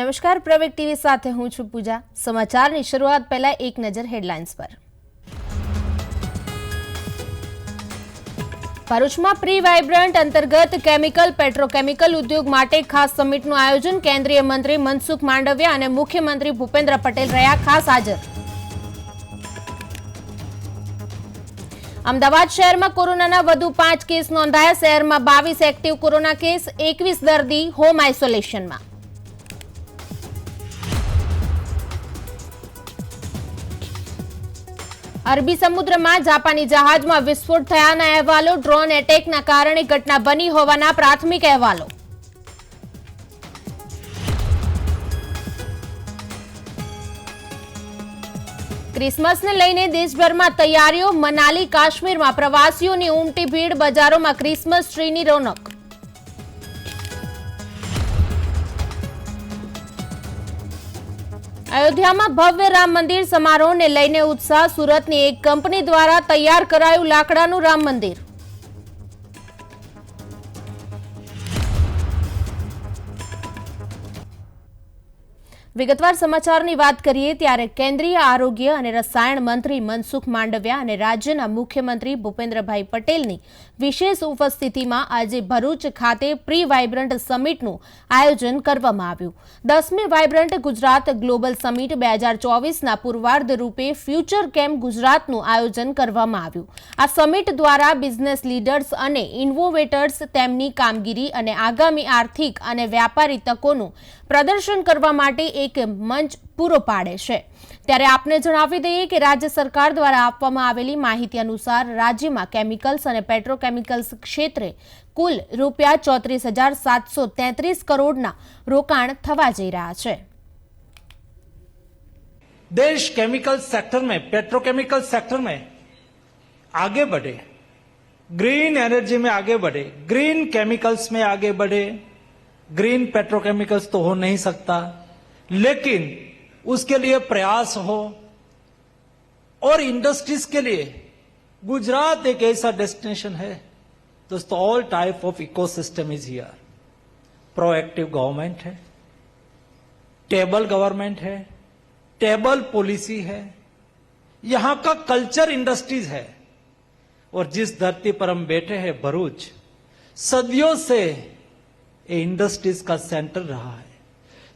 નમસ્કાર પ્રવેગ ટીવી સાથે હું છું પૂજા. સમાચારની શરૂઆત પહેલા એક નજર હેડલાઇન્સ પર. ભરૂચમાં પ્રી વાઇબ્રન્ટ અંતર્ગત કેમિકલ, પેટ્રોકેમિકલ ઉદ્યોગ માટે ખાસ સમિટનું આયોજન કેન્દ્રીય મંત્રી મનસુખ માંડવિયા અને મુખ્યમંત્રી ભૂપેન્દ્ર પટેલ રહ્યા ખાસ હાજર. અમદાવાદ શહેરમાં કોરોનાના વધુ પાંચ કેસ નોંધાયા. શહેરમાં બાવીસ એક્ટિવ કોરોના કેસ, એકવીસ દર્દી હોમ આઇસોલેશનમાં અરબી સમુદ્રમાં જાપાની જહાજમાં વિસ્ફોટ થયાના અહેવાલો, ડ્રોન એટેકના કારણે ઘટના બની હોવાના પ્રાથમિક અહેવાલો. ક્રિસમસને લઈને દેશભરમાં તૈયારીઓ, મનાલી, કાશ્મીરમાં પ્રવાસીઓની ઉમટી ભીડ, બજારોમાં ક્રિસમસ ટ્રીની રોનક. અયોધ્યામાં ભવ્ય રામ મંદિર સમારોહને લઈને ઉત્સાહ, સુરતની એક કંપની દ્વારા તૈયાર કરાયું લાકડાનું રામ મંદિર. વિગતવાર સમાચારની વાત કરીએ ત્યારે કેન્દ્રીય આરોગ્ય અને રસાયણ મંત્રી મનસુખ માંડવિયા અને રાજ્યના મુખ્યમંત્રી ભૂપેન્દ્રભાઈ પટેલની વિશેષ ઉપસ્થિતિમાં આજે ભરૂચ ખાતે પ્રી વાઇબ્રન્ટ સમિટનું આયોજન કરવામાં આવ્યું. દસમી વાઇબ્રન્ટ ગુજરાત ગ્લોબલ સમિટ બે હજાર ચોવીસના પૂર્વાર્ધ રૂપે ફ્યુચર કેમ્પ ગુજરાતનું આયોજન કરવામાં આવ્યું. આ સમિટ દ્વારા બિઝનેસ લીડર્સ અને ઇન્વોવેટર્સ તેમની કામગીરી અને આગામી આર્થિક અને વ્યાપારી તકોનું પ્રદર્શન કરવા માટે એક મંચ પૂરો પાડે છે ત્યારે આપને જણાવી દઈએ કે રાજ્ય સરકાર દ્વારા આપવામાં આવેલી માહિતી અનુસાર રાજ્યમાં કેમિકલ્સ અને પેટ્રોકેમિકલ્સ ક્ષેત્રે કુલ રૂપિયા ચોત્રીસ હજાર સાતસો તેત્રીસ કરોડના રોકાણ થવા જઈ રહ્યા છે देश केमिकल सेक्टर में पेट्रोकेमिकल सेक्टर में आगे बढ़े ग्रीन एनर्जी में आगे बढ़े ग्रीन केमिकल्स में आगे बढ़े ग्रीन पेट्रोकेमिकल्स तो हो नहीं सकता लेकिन उसके लिए प्रयास हो और इंडस्ट्रीज़ के लिए गुजरात एक ऐसा डेस्टिनेशन है। दोस्तों all type of ecosystem is here proactive government है टेबल गवर्नमेंट है टेबल पॉलिसी है। यहाँ का कल्चर इंडस्ट्रीज़ है। और जिस धरती पर हम बैठे हैं, भरूच, सदियों से ये इंडस्ट्रीज़ का सेंटर रहा है।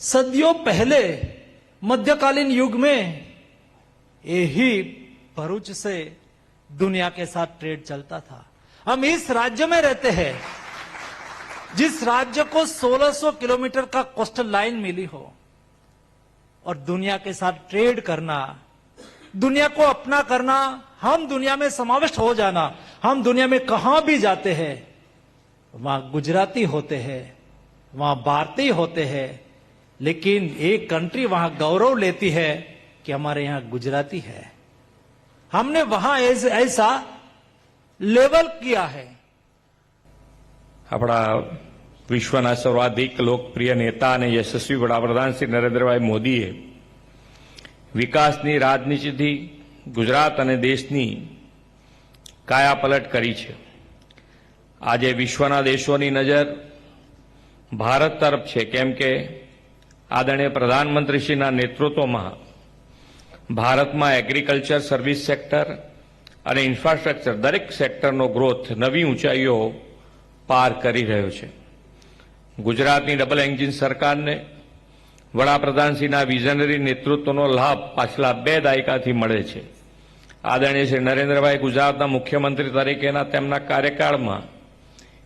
सदियों पहले मध्यकालीन युग में यही भरूच से दुनिया के साथ ट्रेड चलता था। हम इस राज्य में रहते हैं, जिस राज्य को 1600 किलोमीटर का कोस्टल लाइन मिली हो, और दुनिया के साथ ट्रेड करना, दुनिया को अपना करना, हम दुनिया में समाविष्ट हो जाना, हम दुनिया में कहाँ भी जाते हैं, वहाँ गुजराती होते हैं, वहाँ भारतीय होते हैं लेकिन एक कंट्री वहां गौरव लेती है कि हमारे यहां गुजराती है हमने वहां ऐस- ऐसा लेवल किया है આપણા વિશ્વના સર્વાધિક લોકપ્રિય નેતા અને યશસ્વી વડાપ્રધાન શ્રી નરેન્દ્રભાઈ મોદીએ વિકાસની રાજનીતિથી ગુજરાત અને દેશની કાયાપલટ કરી છે આજે વિશ્વના દેશોની નજર ભારત તરફ છે કેમ કે આદરણીય પ્રધાનમંત્રીશ્રીના નેતૃત્વમાં ભારતમાં એગ્રીકલ્ચર સર્વિસ સેક્ટર અને ઇન્ફ્રાસ્ટ્રક્ચર દરેક સેક્ટરનો ગ્રોથ નવી ઊંચાઈઓ પાર કરી રહ્યો છે. ગુજરાતની ડબલ એન્જિન સરકારને વડાપ્રધાનશ્રીના વિઝનરી નેતૃત્વનો લાભ પાછલા બે દાયકાથી મળે છે. આદરણીય શ્રી નરેન્દ્રભાઈ ગુજરાતના મુખ્યમંત્રી તરીકેના તેમના કાર્યકાળમાં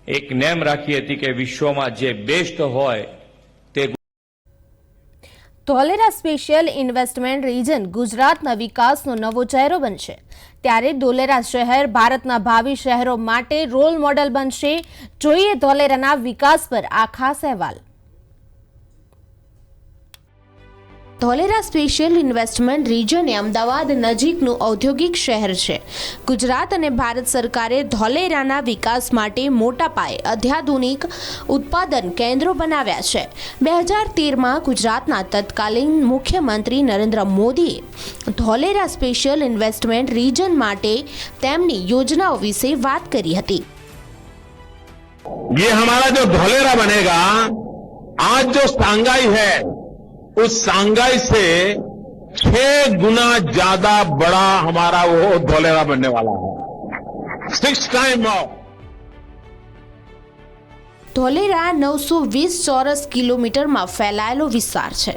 એક નેમ રાખી હતી કે વિશ્વમાં જે બેસ્ટ હોય ધોલેરા સ્પેશિયલ ઇન્વેસ્ટમેન્ટ રીજન ગુજરાતના વિકાસનો નવો ચહેરો બનશે. ત્યારે ધોલેરા શહેર ભારતના ભાવિ શહેરો માટે રોલ મોડલ બનશે. જોઈએ ધોલેરાના વિકાસ પર આ ખાસ અહેવાલ. ધોલેરા સ્પેશિયલ ઇન્વેસ્ટમેન્ટ રીજન એ અમદાવાદ નજીકનું ઔદ્યોગિક શહેર છે ગુજરાત અને ભારત સરકારે ધોલેરાના વિકાસ માટે મોટા પાયે અત્યાધુનિક ઉત્પાદન કેન્દ્રો બનાવ્યા છે બે હજાર તેરમાં ગુજરાતના તત્કાલીન મુખ્યમંત્રી નરેન્દ્ર મોદીએ ધોલેરા સ્પેશિયલ ઇન્વેસ્ટમેન્ટ રીજન માટે તેમની યોજનાઓ વિશે વાત કરી હતી ये हमारा जो धोलेरा बनेगा आज जो सांगाई है उस सांगाई से छह गुना ज्यादा बड़ा हमारा वो धोलेरा बनने वाला है सिक्स टाइम ऑफ ધોલેરા નવસો વીસ ચોરસ કિલોમીટરમાં ફેલાયેલો વિસ્તાર છે.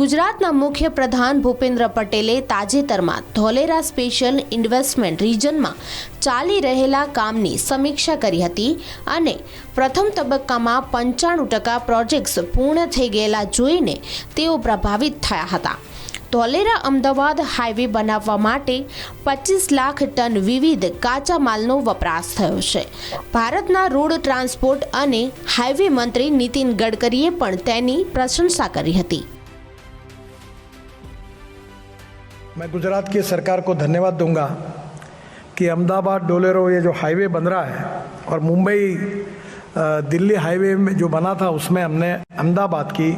ગુજરાતના મુખ્ય પ્રધાન ભૂપેન્દ્ર પટેલે તાજેતરમાં ધોલેરા સ્પેશિયલ ઇન્વેસ્ટમેન્ટ રિજનમાં ચાલી રહેલા કામની સમીક્ષા કરી હતી અને પ્રથમ તબક્કામાં પંચાણું ટકા પ્રોજેક્ટ્સ પૂર્ણ થઈ ગયેલા જોઈને તેઓ પ્રભાવિત થયા હતા. ધોલેરા અમદાવાદ હાઈવે બનાવવા માટે પચીસ લાખ ટન વિવિધ કાચા માલનો વપરાશ થયો છે ભારતના રોડ ટ્રાન્સપોર્ટ અને હાઈવે મંત્રી નીતિન ગડકરીએ પણ તેની પ્રશંસા કરી હતી मैं गुजरात की सरकार को धन्यवाद दूंगा कि अहमदाबाद डोलेरो ये जो हाईवे बन रहा है और मुंबई अ, दिल्ली हाईवे में जो बना था उसमें हमने अहमदाबाद की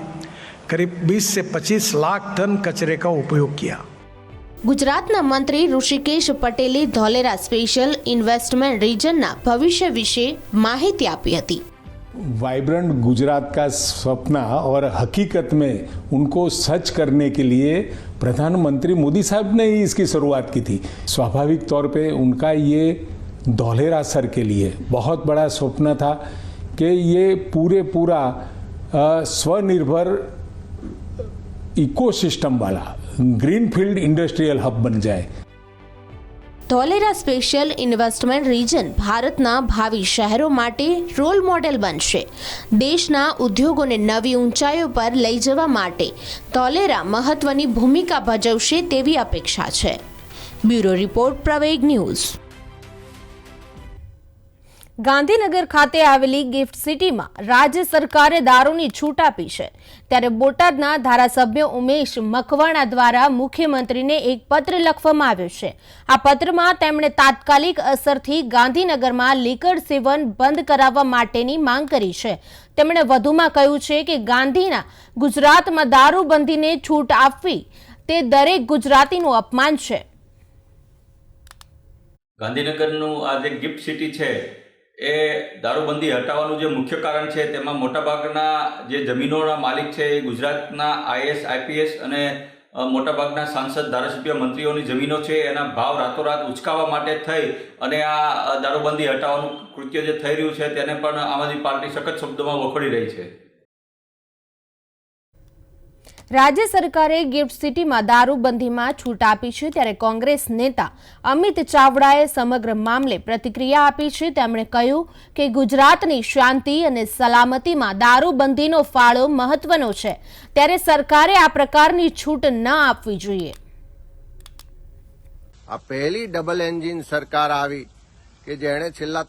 करीब 20 से 25 लाख टन कचरे का उपयोग किया ગુજરાતના મંત્રી ઋષિકેશ પટેલે ધોલેરા સ્પેશિયલ ઇન્વેસ્ટમેન્ટ રિજનના ભવિષ્ય વિશે માહિતી આપી હતી वाइब्रेंट गुजरात का सपना और हकीकत में उनको सच करने के लिए प्रधानमंत्री मोदी साहब ने ही इसकी शुरुआत की थी स्वाभाविक तौर पे उनका ये धौलेरा सर के लिए बहुत बड़ा स्वप्न था कि ये पूरे पूरा अ, स्वनिर्भर इकोसिस्टम वाला ग्रीनफील्ड इंडस्ट्रियल हब बन जाए ધોલેરા સ્પેશિયલ ઇન્વેસ્ટમેન્ટ રિજન ભારતના ભાવિ શહેરો માટે રોલ મોડેલ બનશે દેશના ઉદ્યોગોને નવી ઊંચાઈઓ પર લઈ જવા માટે ધોલેરા મહત્વની ભૂમિકા ભજવશે તેવી અપેક્ષા છે bureau report Praveg news Gandhinagar ખાતે આવેલી ગિફ્ટ સિટીમાં રાજ્ય સરકારે દારૂની છૂટ આપી છે. ત્યારે બોટાદના ધારાસભ્ય ઉમેશ મકવાણા દ્વારા મુખ્યમંત્રીને એક પત્ર લખવામાં આવ્યો છે. આ પત્રમાં તેમણે તાત્કાલિક અસરથી ગાંધીનગરમાં લીકર સેવન બંધ કરાવવા માટેની માંગ કરી છે. તેમણે વધુમાં કહ્યું છે કે ગાંધીના ગુજરાતમાં દારૂબંધીને છૂટ આપવી તે દરેક ગુજરાતીનું અપમાન છે. ગાંધીનગરનું આ જે ગિફ્ટ સિટી છે એ દારૂબંધી હટાવવાનું જે મુખ્ય કારણ છે, તેમાં મોટાભાગના જે જમીનોના માલિક છે એ ગુજરાતના આઈએસ, આઈપીએસ અને મોટાભાગના સાંસદ, ધારાસભ્ય, મંત્રીઓની જમીનો છે, એના ભાવ રાતોરાત ઉચકાવવા માટે થઈ અને આ દારૂબંધી હટાવવાનું કૃત્ય જે થઈ રહ્યું છે, તેને પણ આમ આદમી પાર્ટી સખત શબ્દોમાં વખોડી રહી છે. રાજ્ય સરકારે ગિફ્ટ સિટીમાં દારૂબંધીમાં છૂટ આપી છે ત્યારે કોંગ્રેસ નેતા અમિત ચાવડાએ સમગ્ર મામલે પ્રતિક્રિયા આપી છે. તેમણે કહ્યું કે ગુજરાતની શાંતિ અને સલામતીમાં દારૂબંધીનો ફાળો મહત્વનો છે. ત્યારે સરકારે આ પ્રકારની છૂટ ન આપવી જોઈએ. આ પહેલી ડબલ એન્જિન સરકાર આવી કે જેણે છેલ્લા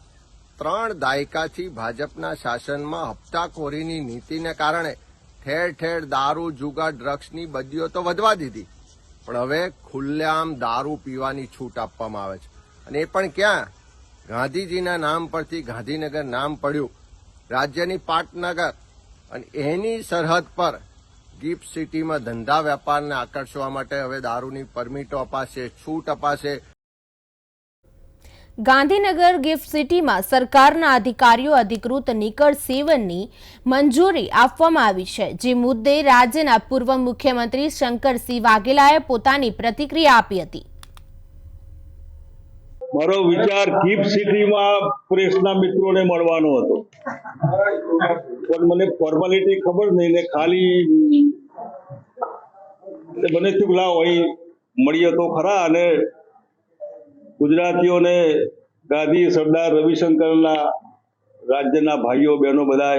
ત્રણ દાયકાથી ભાજપના શાસનમાં હપ્તાખોરીની નીતિને કારણે ઠેર ઠેર દારૂ, જુગાર ડ્રગ્સની બદીઓ તો વધવા દીધી. પણ હવે ખુલ્લેઆમ દારૂ પીવાની છૂટ આપવામાં આવે છે. અને એ પણ ક્યાં? ગાંધીજીના નામ પરથી ગાંધીનગર નામ પડ્યું. રાજ્યની પાટનગર. અને એની સરહદ પર ગિફ્ટ સિટીમાં ધંધા વેપારને આકર્ષવા માટે હવે દારૂની પરમિટો અપાશે, છૂટ અપાશે. ગાંધીનગર ગિફ્ટ સિટીમાં સરકારના અધિકારીઓ અધિકૃત નિકળ સેવનની મંજૂરી આપવામાં આવી છે. જે મુદ્દે રાજ્યના પૂર્વ મુખ્યમંત્રી શંકરસિંહ વાઘેલાએ પોતાની પ્રતિક્રિયા આપી હતી. મારો વિચાર ગિફ્ટ સિટીમાં પ્રેસના મિત્રોને મળવાનો હતો. પણ મને ફોર્માલિટી ખબર નહીં ને ખાલી મને થયું હોય મળીએ તો ખરા અને ગુજરાતીઓને ગાંધી, સરદાર રવિશંકરના રાજ્યના ભાઈઓ, બહેનો બધા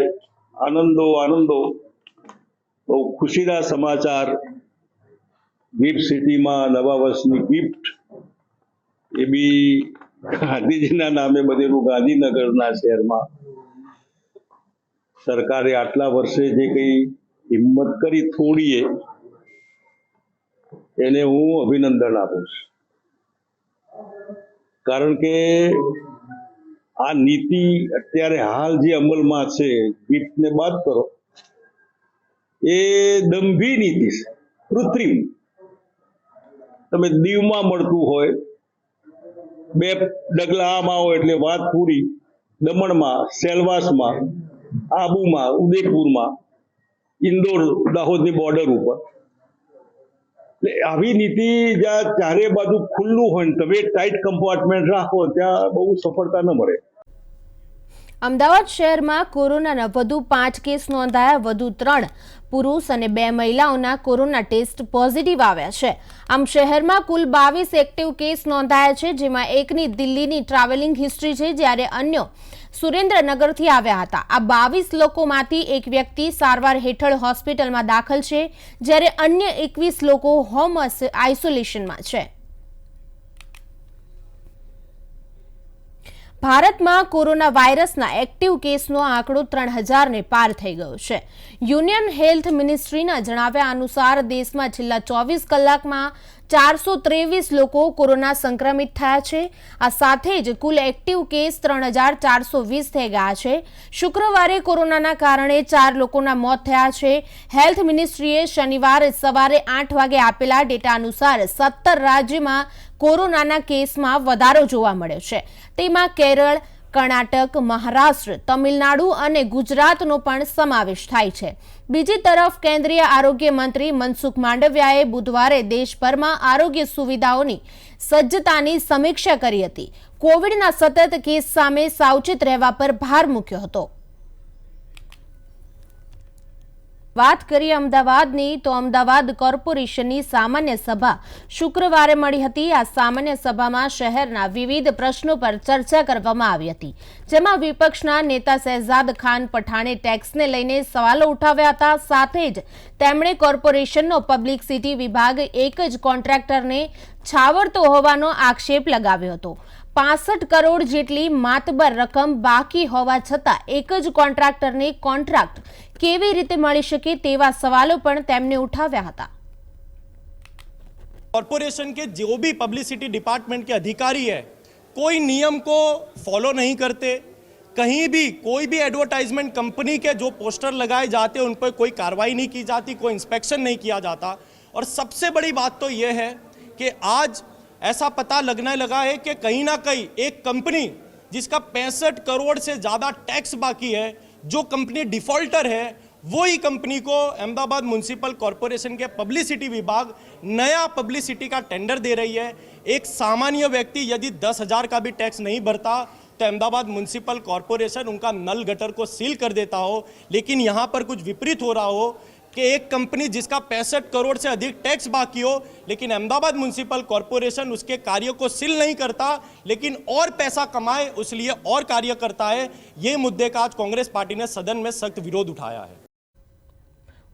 આનંદો આનંદો, બહુ ખુશીના સમાચાર ગિફ્ટ સિટીમાં નવા વર્ષની ગિફ્ટ એ બી ગાંધીજીના નામે બનેલું ગાંધીનગરના શહેરમાં. સરકારે આટલા વર્ષે જે કંઈ હિંમત કરી થોડીએ, એને હું અભિનંદન આપું છું. કારણ કે આ નીતિ અત્યારે હાલ જે અમલમાં છે ગીફ્ટને બાદ કરો, એ દંભી નીતિ છે, કૃત્રિમ. તમે દીવમાં મળતું હોય, બે ડગલા આમાં હોય એટલે વાત પૂરી, દમણમાં, સેલવાસમાં, આબુમાં, ઉદયપુરમાં, ઇન્દોર, દાહોદની બોર્ડર ઉપર. આવી નીતિ જ્યાં ચારે બાજુ ખુલ્લું હોય તમે ટાઈટ કમ્પાર્ટમેન્ટ રાખો, ત્યાં બહુ સફળતા ન મળે. અમદાવાદ શહેરમાં કોરોનાના વધુ પાંચ કેસ નોંધાયા, વધુ ત્રણ પુરુષ અને બે મહિલાઓના કોરોના ટેસ્ટ પોઝિટિવ આવ્યા છે. આમ શહેરમાં કુલ બાવીસ એક્ટિવ કેસ નોંધાયા છે, જેમાં એકની દિલ્હીની ટ્રાવેલિંગ હિસ્ટ્રી છે, જ્યારે અન્ય સુરેન્દ્રનગરથી આવ્યા હતા. આ બાવીસ લોકોમાંથી એક વ્યક્તિ સારવાર હેઠળ હોસ્પિટલમાં દાખલ છે, જ્યારે અન્ય એકવીસ લોકો હોમ આઇસોલેશનમાં છે. ભારતમાં કોરોના વાયરસના એક્ટિવ કેસનો આંકડો ત્રણ હજારને પાર થઈ ગયો છે. યુનિયન હેલ્થ મિનિસ્ટ્રીના જણાવ્યા અનુસાર દેશમાં છેલ્લા ચોવીસ કલાકમાં ચારસો ત્રેવીસ લોકો કોરોના સંક્રમિત થયા છે. આ સાથે જ કુલ એક્ટિવ કેસ ત્રણ હજાર ચારસો વીસ થઈ ગયા છે. શુક્રવારે કોરોનાના કારણે ચાર લોકોના મોત થયા છે. હેલ્થ મિનિસ્ટ્રીએ શનિવારે સવારે આઠ વાગે આપેલા ડેટા અનુસાર સત્તર રાજ્યમાં કોરોનાના કેસમાં વધારો જોવા મળ્યો છે. તેમાં કેરળ કર્ણાટક, મહારાષ્ટ્ર, તમિલનાડુ અને ગુજરાતનો પણ સમાવેશ થાય છે. બીજી તરફ કેન્દ્રીય આરોગ્ય મંત્રી મનસુખ માંડવિયાએ બુધવારે દેશભરમાં આરોગ્ય સુવિધાઓની સજ્જતાની સમીક્ષા કરી હતી. કોવિડના સતત કેસ સામે સાવચેત રહેવા પર ભાર મૂક્યો હતો. વાત કરીએ અમદાવાદની, તો અમદાવાદ કોર્પોરેશનની સામાન્ય સભા શુક્રવારે મળી હતી. આ સામાન્ય સભામાં શહેરના વિવિધ પ્રશ્નો પર ચર્ચા કરવામાં આવી હતી. જેમાં વિપક્ષના નેતા શહેજાદ ખાન પઠાણે ટેક્સને લઈને સવાલો ઉઠાવ્યા હતા. સાથે જ તેમણે કોર્પોરેશનનો પબ્લિક સિટી વિભાગ એક જ કોન્ટ્રાક્ટરને છાવરતો હોવાનો આક્ષેપ લગાવ્યો હતો. પાસઠ કરોડ જેટલી માતબર રકમ બાકી હોવા છતાં એક જ કોન્ટ્રાક્ટરને કોન્ટ્રાક્ટ કેવી રીતે મળી શકે તેવા સવાલો પણ તેમને ઉઠાવ્યા હતા कॉरपोरेशन के जो भी पब्लिसिटी डिपार्टमेंट के अधिकारी है कोई नियम को फॉलो नहीं करते कहीं भी कोई भी एडवर्टाइजमेंट कंपनी के जो पोस्टर लगाए जाते हैं उन पर कोई कार्रवाई नहीं की जाती कोई इंस्पेक्शन नहीं किया जाता और सबसे बड़ी बात तो यह है कि आज ऐसा पता लगने लगा है कि कहीं ना कहीं एक कंपनी जिसका पैंसठ करोड़ से ज़्यादा टैक्स बाकी है जो कंपनी डिफॉल्टर है वो ही कंपनी को अहमदाबाद म्यूनसिपल कॉरपोरेशन के पब्लिसिटी विभाग नया पब्लिसिटी का टेंडर दे रही है। एक सामान्य व्यक्ति यदि दस हज़ार का भी टैक्स नहीं भरता तो अहमदाबाद म्यूनसिपल कॉरपोरेशन उनका नल गटर को सील कर देता हो। लेकिन यहाँ पर कुछ विपरीत हो रहा हो कि एक कंपनी जिसका पैंसठ करोड़ से अधिक टैक्स बाकी हो लेकिन अहमदाबाद म्यूनसिपल कॉरपोरेशन उसके कार्यों को सील नहीं करता लेकिन और पैसा कमाए उसलिए और कार्य करता है ये मुद्दे का आज कांग्रेस पार्टी ने सदन में सख्त विरोध उठाया है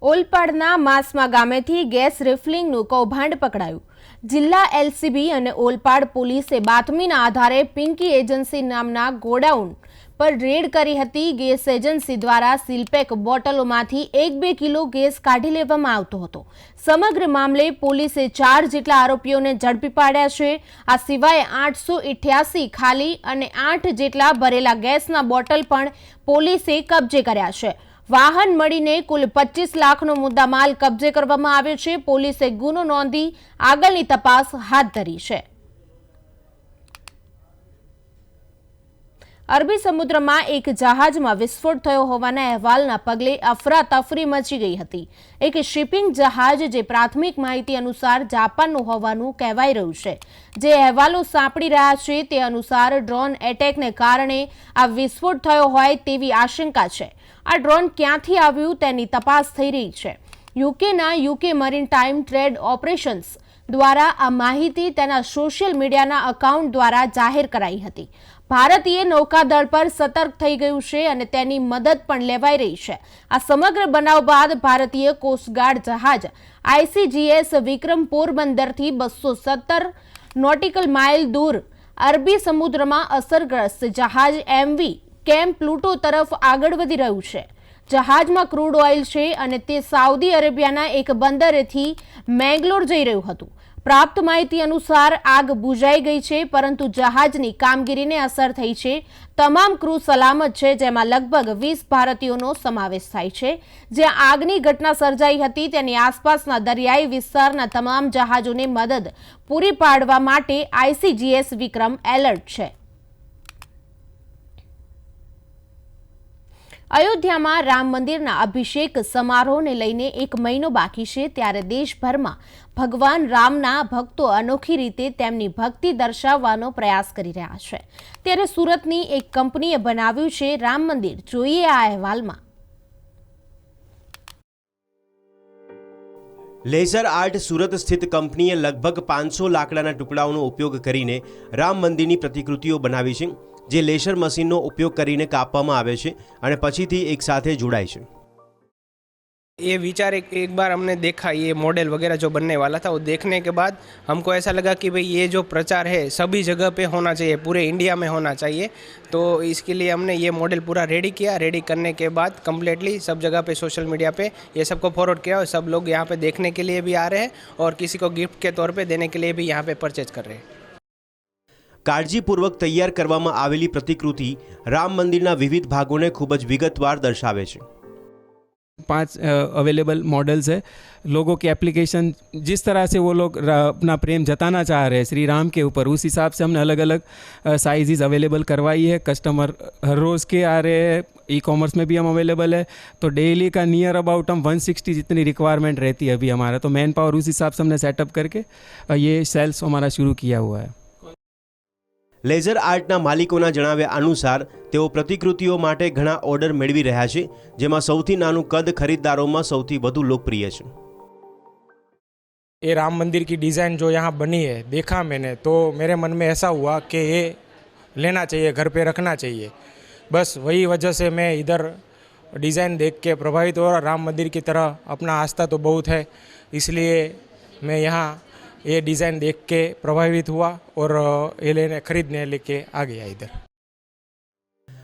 ઓલપાડના માસમા ગામેથી ગેસ રિફિલિંગનું કૌભાંડ પકડાયું જિલ્લા એલસીબી અને ઓલપાડ પોલીસે બાતમીના આધારે પિંકી એજન્સી નામના ગોડાઉન પર રેડ કરી હતી. ગેસ એજન્સી દ્વારા સીલપેક બોટલોમાંથી એક બે કિલો ગેસ કાઢી લેવામાં આવતો હતો. સમગ્ર મામલે પોલીસે ચાર જેટલા આરોપીઓને ઝડપી પાડ્યા છે. આ સિવાય આઠસો ખાલી અને આઠ જેટલા ભરેલા ગેસના બોટલ પણ પોલીસે કબજે કર્યા છે. વાહન મળીને કુલ પચીસ લાખનો મુદ્દામાલ કબજે કરવામાં આવ્યો છે. પોલીસે ગુનો નોંધી આગળની તપાસ હાથ ધરી છે. અરબી સમુદ્રમાં એક જહાજમાં વિસ્ફોટ થયો હોવાના અહેવાલના પગલે અફરાતફરી મચી ગઈ હતી. એક શિપિંગ જહાજ જે પ્રાથમિક માહિતી અનુસાર જાપાનનું હોવાનું કહેવાઈ રહ્યું છે. જે અહેવાલો સાંપડી રહ્યા છે તે અનુસાર ડ્રોન એટેકને કારણે આ વિસ્ફોટ થયો હોય તેવી આશંકા છે. આ ડ્રોન ક્યાંથી આવ્યું તેની તપાસ થઈ રહી છે. યુકેના UK maritime trade operations દ્વારા આ માહિતી તેના સોશિયલ મીડિયાના અકાઉન્ટ દ્વારા જાહેર કરાઈ હતી. ભારતીય નૌકાદળ પર સતર્ક થઈ ગયું છે અને તેની મદદ પણ લેવાઈ રહી છે. આ સમગ્ર બનાવ બાદ ભારતીય કોસ્ટગાર્ડ જહાજ આઈસીજીએસ વિક્રમ પોરબંદરથી બસો સત્તર નોટિકલ માઇલ દૂર અરબી સમુદ્રમાં અસરગ્રસ્ત જહાજ એમવી કેમ્પ પ્લુટો તરફ આગળ વધી રહ્યું છે. જહાજમાં ક્રૂડ ઓઇલ છે અને તે સાઉદી અરેબિયાના એક બંદરેથી મેંગલોર જઈ રહ્યું હતું. પ્રાપ્ત માહિતી અનુસાર આગ બુઝાઈ ગઈ છે, પરંતુ જહાજની કામગીરીને અસર થઈ છે. તમામ ક્રૂ સલામત છે, જેમાં લગભગ વીસ ભારતીયોનો સમાવેશ થાય છે. જ્યાં આગની ઘટના સર્જાઈ હતી, તેની આસપાસના દરિયાઈ વિસ્તારના તમામ જહાજોને મદદ પૂરી પાડવા માટે આઈસીજીએસ વિક્રમ એલર્ટ છે. અયોધ્યામાં રામ મંદિરના અભિષેક સમારોહને લઈને એક મહિનો બાકી છે, ત્યારે દેશભરમાં ભગવાન રામના ભક્તો અનોખી રીતે તેમની ભક્તિ દર્શાવવાનો પ્રયાસ કરી રહ્યા છે. ત્યારે સુરતની એક કંપનીએ બનાવ્યું છે રામ મંદિર. જોઈએ આ અહેવાલમાં. લેઝર આર્ટ સુરત સ્થિત કંપનીએ લગભગ પાંચસો લાકડાના ટુકડાઓનો ઉપયોગ કરીને રામ મંદિરની પ્રતિકૃતિઓ બનાવી છે, જે લેસર મશીનનો ઉપયોગ કરીને કાપવામાં આવે છે અને પછીથી એકસાથે જોડાય છે. ये विचार एक एक बार हमने देखा ये मॉडल वगैरह जो बनने वाला था वो देखने के बाद हमको ऐसा लगा कि भाई ये जो प्रचार है सभी जगह पे होना चाहिए पूरे इंडिया में होना चाहिए तो इसके लिए हमने ये मॉडल पूरा रेडी किया रेडी करने के बाद कम्प्लीटली सब जगह पे सोशल मीडिया पे ये सबको फॉरवर्ड किया और सब लोग यहाँ पे देखने के लिए भी आ रहे हैं और किसी को गिफ्ट के तौर पे देने के लिए भी यहाँ पे परचेज कर रहे हैं કાળજીપૂર્વક તૈયાર કરવામાં આવેલી પ્રતિકૃતિ રામ મંદિરના વિવિધ ભાગોને ખૂબ જ વિગતવાર દર્શાવે છે पाँच अवेलेबल मॉडल्स है। लोगों की एप्लीकेशन जिस तरह से वो लोग अपना प्रेम जताना चाह रहे हैं, श्री राम के ऊपर, उस हिसाब से हमने अलग अलग साइजेस अवेलेबल करवाई है। कस्टमर हर रोज़ के आ रहे हैं ई कॉमर्स में भी हम अवेलेबल है। तो डेली का नियर अबाउट हम 160 जितनी रिक्वायरमेंट रहती है अभी हमारा तो मैन पावर उस हिसाब से हमने सेटअप करके ये सेल्स हमारा शुरू किया हुआ है। લેઝર આર્ટના માલિકોના જણાવ્યા અનુસાર તેઓ પ્રતિકૃતિઓ માટે ઘણા ઓર્ડર મેળવી રહ્યા છે જેમાં સૌથી નાનું કદ ખરીદદારોમાં સૌથી વધુ લોકપ્રિય છે ये राम मंदिर की डिज़ाइन जो यहाँ बनी है देखा मैंने तो मेरे मन में ऐसा हुआ कि ये लेना चाहिए घर पे रखना चाहिए बस वही वजह से मैं इधर डिज़ाइन देख के प्रभावित हुआ राम मंदिर की तरह अपना आस्था तो बहुत है इसलिए मैं यहाँ ये डिज़ाइन देख के प्रभावित हुआ और ये लेने खरीदने लेके आ गया इधर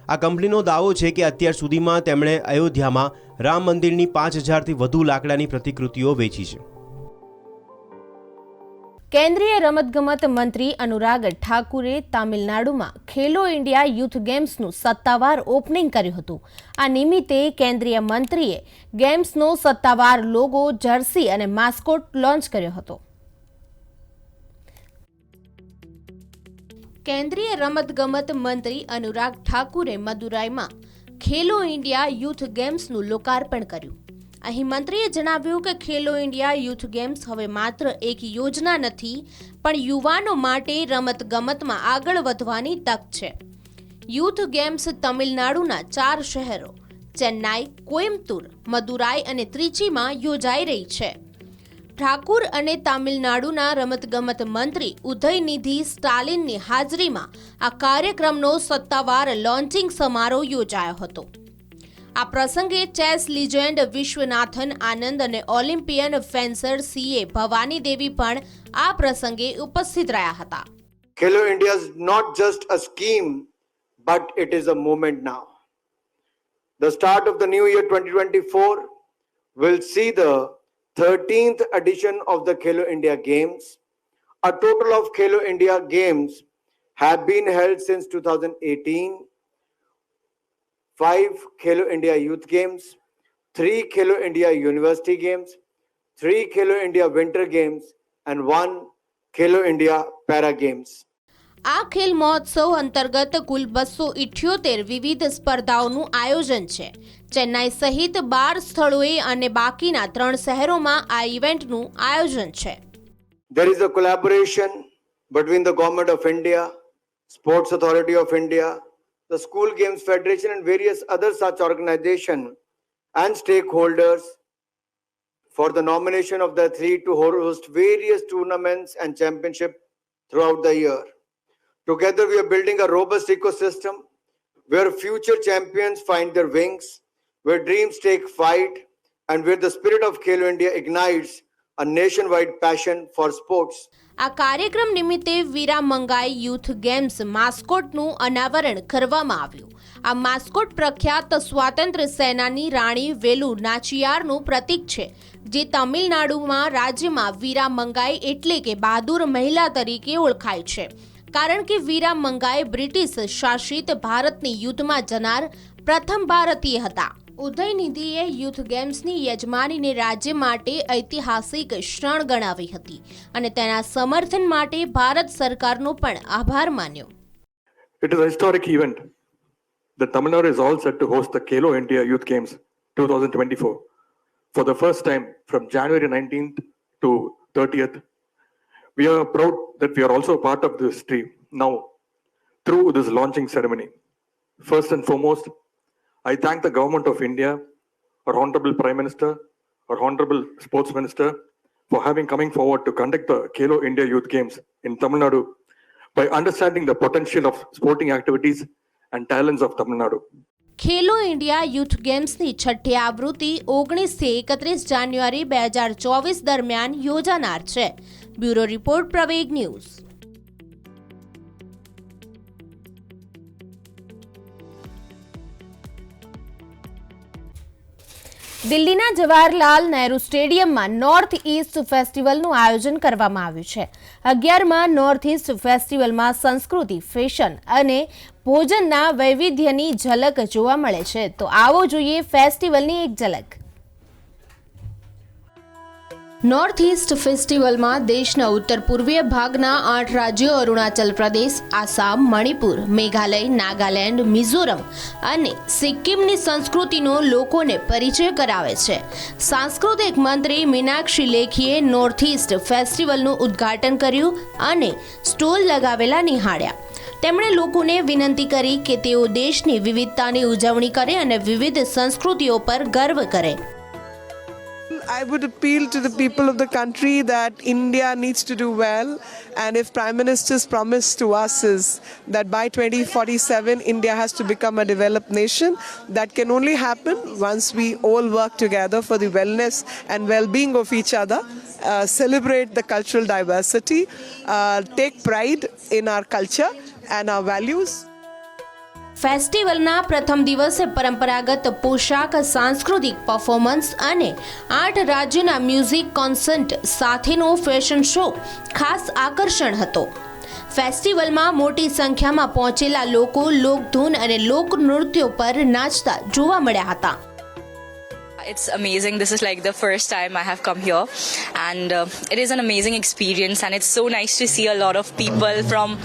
આ કંપનીનો દાવો છે કે અત્યાર સુધીમાં તેમણે અયોધ્યામાં રામ મંદિરની પાંચ હજારથી વધુ લાકડાની પ્રતિકૃતિઓ વેચી છે કેન્દ્રીય રમતગમત મંત્રી અનુરાગ ઠાકુરે તામિલનાડુમાં ખેલો ઇન્ડિયા યુથ ગેમ્સનું સત્તાવાર ઓપનિંગ કર્યું હતું આ નિમિત્તે કેન્દ્રીય મંત્રીએ ગેમ્સનો સત્તાવાર લોગો જર્સી અને માસ્કોટ લોન્ચ કર્યો હતો કેન્દ્રીય રમતગમત મંત્રી અનુરાગ ઠાકુરે મદુરાઈમાં ખેલો ઇન્ડિયા યુથ ગેમ્સનું લોકાર્પણ કર્યું. અહીં મંત્રીએ જણાવ્યું કે ખેલો ઇન્ડિયા યુથ ગેમ્સ હવે માત્ર એક યોજના નથી, પણ યુવાનો માટે રમતગમતમાં આગળ વધવાની તક છે. યુથ ગેમ્સ તમિલનાડુના ચાર શહેરો, ચેન્નાઈ, કોઇમ્બતુર, મદુરાઈ અને ત્રિચીમાં યોજાઈ રહી છે. ઠાકુર અને તામિલનાડુના રમતગમત મંત્રી ઉદયનિધિ સ્ટાલિનની હાજરીમાં આ કાર્યક્રમનો સત્તાવાર લોન્ચિંગ સમારોહ યોજાયો હતો. આ પ્રસંગે ચેસ લિજેન્ડ વિશ્વનાથન આનંદ અને Olympian fencer C A Bhavani પણ આ પ્રસંગે ઉપસ્થિત રહ્યા હતા. Hello not just a scheme but it is a moment now. The start of the new year 2024 will see the 13th edition of the Khelo India Games. A total of Khelo India Games have been held since 2018. Five Khelo India Youth Games, three Khelo India University Games, three Khelo India Winter Games, and one Khelo India Para Games. આ ખેલ મહોત્સવ અંતર્ગત કુલ બસો ઇઠ્યોતેર વિવિધ સ્પર્ધાઓનું આયોજન છે ચેન્નાઈ સહિત બાર સ્થળોએ અને બાકીના ત્રણ શહેરોમાં આ ઇવેન્ટનું આયોજન છે There is a collaboration between the Government of India, Sports Authority of India, the School Games Federation, and various other such organizations and stakeholders for the nomination of the athlete to host various tournaments and championships throughout the year. Together, we are building a robust ecosystem where future champions find their wings, where dreams take flight, and where the spirit of Khelo India ignites a nationwide passion for sports. આ કાર્યક્રમ નિમિત્તે વીરા મંગાઈ youth games માસ્કોટનું અનાવરણ કરવામાં આવ્યું આ mascot પ્રખ્યાત સ્વાતંત્ર્ય સેનાની રાણી વેલુ નાચિયારનું પ્રતીક છે જે તમિલનાડુમાં રાજ્યમાં વીરા મંગાઈ એટલે કે બહાદુર મહિલા તરીકે ઓળખાય છે કારણ કે વીરા મંગાએ બ્રિટિશ શાસિત ભારતની યુદ્ધમાં જનાર પ્રથમ ભારતીય હતા ઉદયનિધિએ યુથ ગેમ્સની યજમાનીને રાજ્ય માટે ઐતિહાસિક ક્ષણ ગણાવી હતી અને તેના સમર્થન માટે ભારત સરકારનો પણ આભાર માન્યો it is event. that Tamil Nadu is all set to host the Kelo India Youth Games 2024 for the first time from January 19th to 30th. We are proud that we are also a part of this stream now through this launching ceremony. First and foremost, I thank the Government of India, our Honorable Prime Minister, our Honorable Sports Minister for having coming forward to conduct the Kelo India Youth Games in Tamil Nadu by understanding the potential of sporting activities and talents of Tamil Nadu. Khelo India youth ગેમ્સની છઠ્ઠી આવૃત્તિ ઓગણીસથી એકત્રીસ જાન્યુઆરી બે હજાર ચોવીસ દરમિયાન યોજાનાર છે bureau report, Praveg news. દિલ્હીના જવાહરલાલ નહેરુ સ્ટેડિયમમાં નોર્થ ઇસ્ટ ફેસ્ટિવલનું આયોજન કરવામાં આવ્યું છે. અગિયારમાં નોર્થ ઇસ્ટ ફેસ્ટિવલમાં સંસ્કૃતિ ફેશન અને ભોજનના વૈવિધ્યની ઝલક જોવા મળે છે. તો આવો જોઈએ ફેસ્ટિવલની એક ઝલક. નોર્થ ઇસ્ટ ફેસ્ટિવલમાં દેશના ઉત્તર પૂર્વીય ભાગના આઠ રાજ્યો, અરુણાચલ પ્રદેશ, આસામ, મણિપુર, મેઘાલય, નાગાલેન્ડ, મિઝોરમ અને સિક્કિમની સંસ્કૃતિનો લોકોને પરિચય કરાવે છે. સાંસ્કૃતિક મંત્રી મીનાક્ષી લેખીએ નોર્થ ઇસ્ટ ફેસ્ટિવલનું ઉદ્ઘાટન કર્યું અને સ્ટોલ લગાવેલા નિહાળ્યા. તેમણે લોકોને વિનંતી કરી કે તેઓ દેશની વિવિધતાની ઉજવણી કરે અને વિવિધ સંસ્કૃતિઓ પર ગર્વ કરે. I would appeal to the people of the country that India needs to do well. And if Prime Minister's promise to us is that by 2047 India has to become a developed nation, that can only happen once we all work together for the wellness and well being of each other, uh, celebrate the cultural diversity, uh, take pride in our culture and our values. ફેસ્ટિવલના પ્રથમ દિવસે પરંપરાગત પોશાક, સાંસ્કૃતિક performance અને આઠ રાજ્યના music concert સાથેનો fashion show ખાસ આકર્ષણ હતો. ફેસ્ટિવલમાં મોટી સંખ્યામાં પહોંચેલા લોકો લોકધૂન અને લોકનૃત્યો પર નાચતા જોવા મળ્યા હતા. It's amazing. This is like the first time I have come here, and uh, it is an amazing experience. And it's so nice to see a lot of people from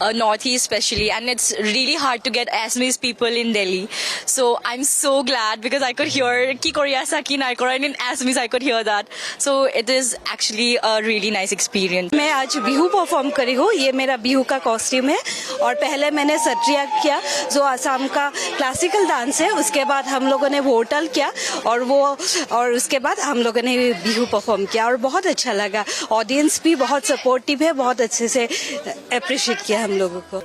uh, Northeast, especially. And it's really hard to get Assamese people in Delhi. So I'm so glad because I could hear Ki Korea Saki Naikora and in Assamese I could hear that. So it is actually a really nice experience. मैं आज Bihu perform करी हूँ ये मेरा बिहू का costume है और पहले मैंने सत्रिया किया जो आसाम का क्लासिकल डांस है उसके बाद हम लोगों ने वोटल किया और वो और उसके बाद हम लोगों ने बिहू परफॉर्म किया और बहुत अच्छा लगा ऑडियंस भी बहुत सपोर्टिव है बहुत अच्छे से अप्रिशिएट किया हम लोगों को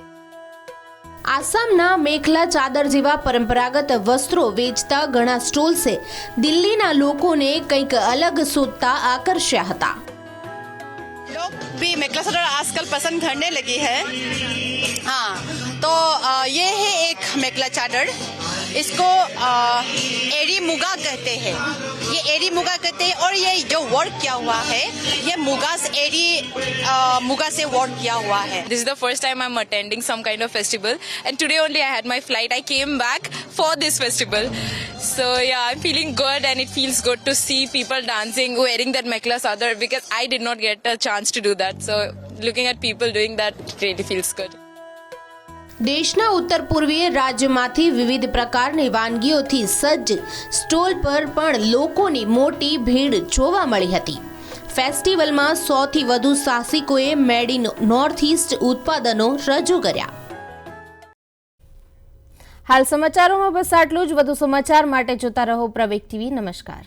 આસામના મેખલા ચાદર જેવા પરંપરાગત વસ્ત્રો વેચતા ઘણા સ્ટોલ્સે દિલ્હીના લોકોને કંઈક અલગ શોધતા આકર્ષ્યા હતા लोग भी मेखला चादर आजकल पसंद करने लगी है। हाँ तो आ, ये है एक मेकला चादर। इसको आ, एरी मुगा कहते हैं। ये एरी मुगा कहते हैं और ये जो वर्क किया हुआ है ये मुगा एरी मुगा से वर्क किया हुआ है। This is the first time I am attending some kind of festival and today only I had my flight I came back for this festival so yeah I am feeling good and it feels good to see people dancing wearing that mekhela other because I did not get a chance to do that. So looking at people doing that really feels good. દેશના ઉત્તર પૂર્વીય રાજ્યમાંથી વિવિધ પ્રકારની વાનગીઓથી સજ્જ stall પર પણ લોકોની મોટી ભીડ જોવા મળી હતી. ફેસ્ટિવલમાં સોથી વધુ સાહસિકોએ મેડ ઇન નોર્થ ઇસ્ટ ઉત્પાદનો રજૂ કર્યા. હાલ સમાચારોમાં બસ આટલું જ. વધુ સમાચાર માટે જોતા રહો પ્રવેગ ટીવી. નમસ્કાર.